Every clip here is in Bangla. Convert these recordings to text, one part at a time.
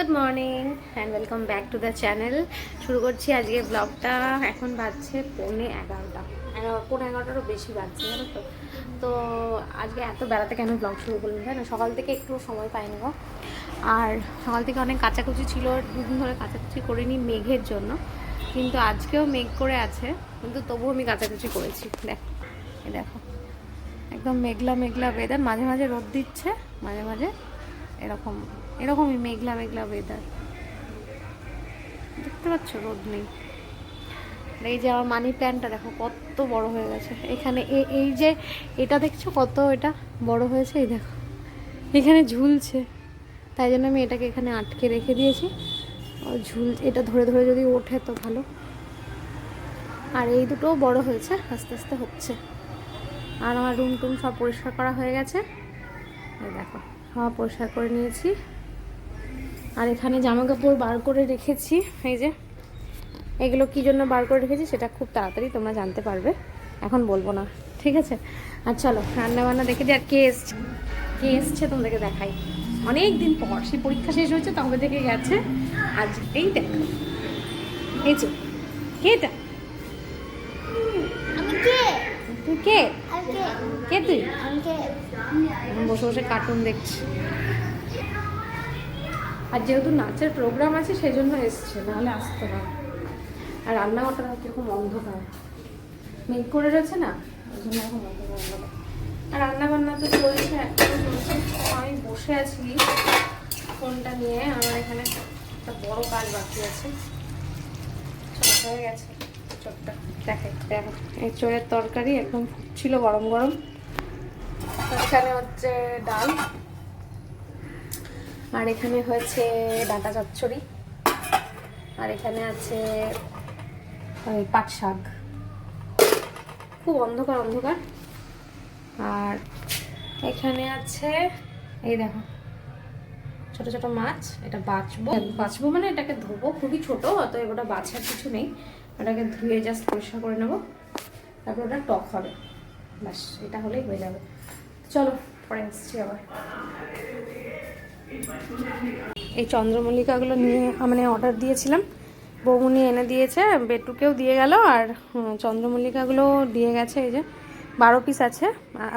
Good morning and welcome back to the channel শুরু করছি আজকে ব্লগটা এখন বাজছে পৌনে এগারোটা। এগারো, পৌনে এগারোটারও বেশি বাজছে, জানো তো? তো আজকে এত বেড়াতে কেন ব্লগ শুরু করলাম তাই না সকাল থেকে একটু সময় পাইনি গো। আর সকাল থেকে অনেক কাচাকুচি ছিল, দুদিন ধরে কাচাকুচি করিনি মেঘের জন্য। কিন্তু আজকেও মেঘ করে আছে, কিন্তু তবুও আমি কাচাকুচি করেছি। দেখো দেখো। একদম মেঘলা মেঘলা ওয়েদার মাঝে মাঝে রোদ দিচ্ছে, মাঝে মাঝে এরকম, এরকমই মেঘলা মেঘলা ওয়েদার দেখতে পাচ্ছ রোদ নেই। এই যে আমার মানি প্ল্যান্টটা দেখো, কত বড় হয়ে গেছে। এখানে এই যে এটা দেখছ কত এটা বড় হয়েছে? এই দেখো। এখানে ঝুলছে। তাই জন্য আমি এটাকে এখানে আটকে রেখে দিয়েছি। ঝুল, এটা ধরে ধরে যদি ওঠে তো ভালো। আর এই দুটোও বড় হয়েছে, আস্তে আস্তে হচ্ছে। আর আমার রুম টুম সব পরিষ্কার করা হয়ে গেছে। দেখো। পরিষ্কার করে নিয়েছি। আর এখানে জামা কাপড় বার করে রেখেছি। এই যে এগুলো কী জন্য বার করে রেখেছি সেটা খুব তাড়াতাড়ি তোমরা জানতে পারবে। এখন বলব না ঠিক আছে? আর চলো রান্না বান্না দেখে দিই আর কে এসছে। কে এসছে তোমাদেরকে দেখাই। অনেক দিন পর সেই পরীক্ষা শেষ হয়েছে তবে থেকে গেছে আজ এই দেখো এই যে কে? এটা কে? কে তুই? এখন বসে বসে কার্টুন দেখছি। আর যেহেতু নাচের প্রোগ্রাম আছে সেই জন্য এসছে নাহলে আসতে না আর রান্নাঘরটা কীরকম অন্ধকার। মেঘ করে রয়েছে না? ওই জন্য এখন অন্ধকার আর রান্না বান্না তো চলছে এখনও চলছে আমি বসে আছি ফোনটা নিয়ে। আমার এখানে একটা বড় কাজ বাকি আছে। হয়ে গেছে চোখটা দেখে দেখো। এই চোরের তরকারি একদম ফুটছিল গরম গরম। এখানে হচ্ছে ডাল। আর এখানে হয়েছে ডাটা চচ্চড়ি। আর এখানে আছে ওই পাট শাক। খুব অন্ধকার অন্ধকার। আর এখানে আছে, এই দেখো, ছোট ছোট মাছ, এটা বাছবো বাছবো মানে এটাকে ধোবো, খুবই ছোট, অতএব ওটা বাছার কিছু নেই। ওটাকে ধুয়ে জাস্ট পরিষ্কার করে নেব। তারপর ওটা টক হবে। ব্যাস, এটা হলেই হয়ে যাবে। চলো, পরে আসছি আবার। এই চন্দ্রমল্লিকাগুলো নিয়ে মানে অর্ডার দিয়েছিলাম। বৌমনি এনে দিয়েছে, বেটুকেও দিয়ে গেল, আর চন্দ্রমল্লিকাগুলো দিয়ে গেছে, এই যে বারো পিস আছে।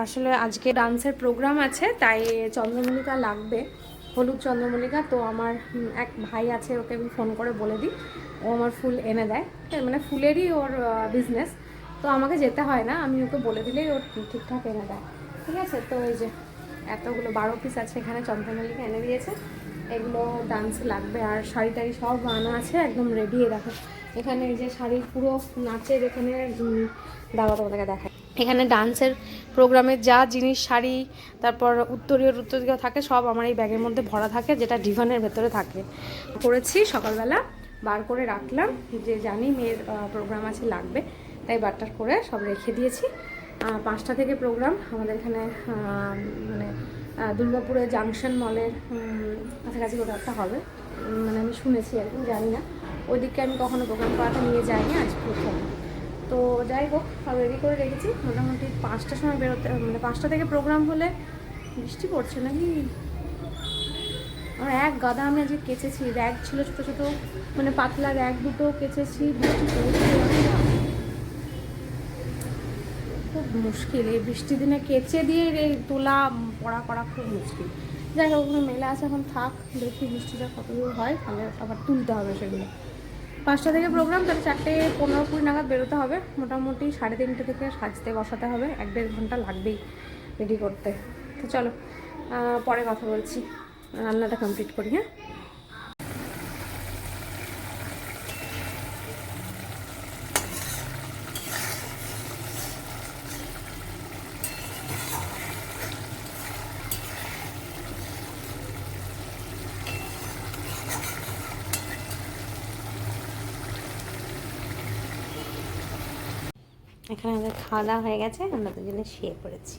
আসলে আজকে ডান্সের প্রোগ্রাম আছে, তাই চন্দ্রমল্লিকা লাগবে, হলুদ চন্দ্রমল্লিকা। তো আমার এক ভাই আছে, ওকে আমি ফোন করে বলে দিই। ও আমার ফুল এনে দেয়। মানে ফুলেরই ওর বিজনেস তো আমাকে যেতে হয় না, আমি ওকে বলে দিলেই ও ঠিকঠাক এনে দেয়। ঠিক আছে? তো এই যে এতগুলো বারো পিস আছে এখানে চন্দ্রমল্লিকা এনে দিয়েছে। এগুলো ডান্সে লাগবে আর শাড়ি টাড়ি সব আনা আছে একদম রেডি দেখো। এখানে এই যে শাড়ির পুরো নাচের এখানে উম, তোমাদেরকে দেখায় এখানে ডান্সের প্রোগ্রামের যা জিনিস শাড়ি তারপর উত্তরীয় উত্তরীয় থাকে সব আমার এই ব্যাগের মধ্যে ভরা থাকে যেটা ডিভানের ভেতরে থাকে। করেছি সকালবেলা বার করে রাখলাম। যে জানি মেয়ের প্রোগ্রাম আছে লাগবে তাই বারটার করে সব রেখে দিয়েছি। পাঁচটা থেকে প্রোগ্রাম আমাদের এখানে মানে দুর্গাপুরে জাংশন মলের কাছাকাছি কোথাও একটা হবে। মানে আমি শুনেছি আর কি, জানি না। ওইদিকে আমি কখনো প্রোগ্রাম করাতে নিয়ে যাইনি, আজ প্রথম। তো যাই হোক রেডি করে রেখেছি। মোটামুটি পাঁচটার সময় বেরোতে মানে পাঁচটা থেকে প্রোগ্রাম হলে বৃষ্টি পড়ছে নাকি? আমার এক গাদা আমি আজকে কেচেছি র্যাগ ছিল ছোটো ছোটো মানে পাতলা র্যাগ দুটো কেচেছি, বৃষ্টি পড়ছে। খুব মুশকিল। এই বৃষ্টির দিনে কেচে দিয়ে এই তোলা, পড়া করা খুব মুশকিল। যাই হোক, ওখানে মেলা আছে, এখন থাক, দেখি বৃষ্টিটা কত দূর হয়, তাহলে আবার তুলতে হবে সেগুলো। পাঁচটা থেকে প্রোগ্রাম তাহলে চারটে পনেরো কুড়ি নাগাদ বেরোতে হবে। মোটামুটি সাড়ে তিনটে থেকে সাজতে বসাতে হবে, এক দেড় ঘণ্টা লাগবেই রেডি করতে। তো চলো পরে কথা বলছি। রান্নাটা কমপ্লিট করি হ্যাঁ? এখানে আমাদের খাওয়া দাওয়া হয়ে গেছে আমরা দুজনে শুয়ে পড়েছি।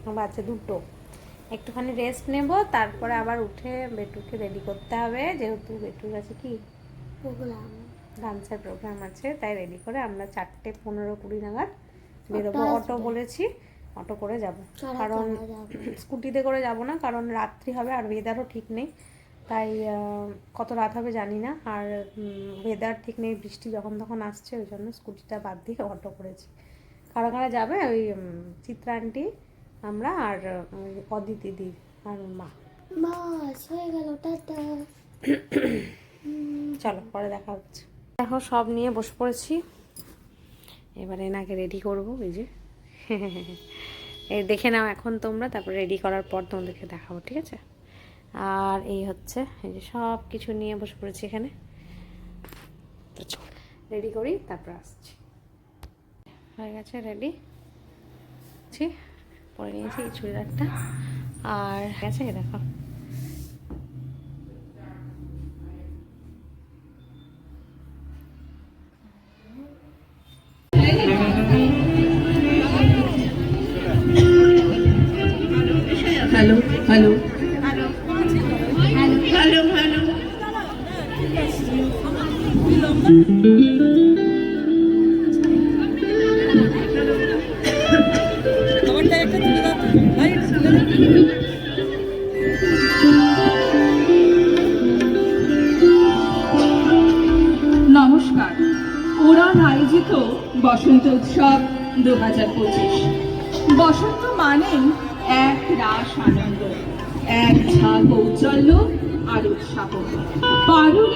আমার বাচ্চা দুটো। একটুখানি রেস্ট নেব তারপরে আবার উঠে বেটুকে রেডি করতে হবে। যেহেতু বেটুর কাছে কি? প্রোগ্রাম ডান্সের প্রোগ্রাম আছে তাই রেডি করে আমরা চারটে পনেরো কুড়ি নাগাদ বেরোবো। অটো বলেছি অটো করে যাব। কারণ স্কুটিতে করে যাব না কারণ রাত্রি হবে আর ওয়েদারও ঠিক নেই। তাই কত রাত হবে জানি না। আর ওয়েদার ঠিক নেই বৃষ্টি যখন তখন আসছে ওই জন্য স্কুটিটা বাদ দিয়ে অটো করেছি। কারা কারা যাবে? ওই চিত্রা আন্টি আমরা আর অদিতি দি আর মা। বাস হয়ে গেল টাটা। চলো পরে দেখা হচ্ছে। দেখো সব নিয়ে বসে পড়েছি। এবারে এনাকে রেডি করব এই যে। দেখে নাও এখন তোমরা তারপর রেডি করার পর তোমাদেরকে দেখাবো ঠিক আছে? আর এই হচ্ছে এই যে সব কিছু নিয়ে বসে পড়েছি এখানে। রেডি করি তারপর আসছি। হয়ে গেছে রেডি পরে নিয়েছি এই চুড়িদারটা। আর গেছে দেখো। হ্যালো হ্যালো উড়ান আয়োজিত বসন্ত উৎসব দু হাজার পঁচিশ। বসন্ত মানে এক রাস আনন্দ, এক ঝাঁক ঔজ্জ্বল্য আর উৎসাহ। পারুল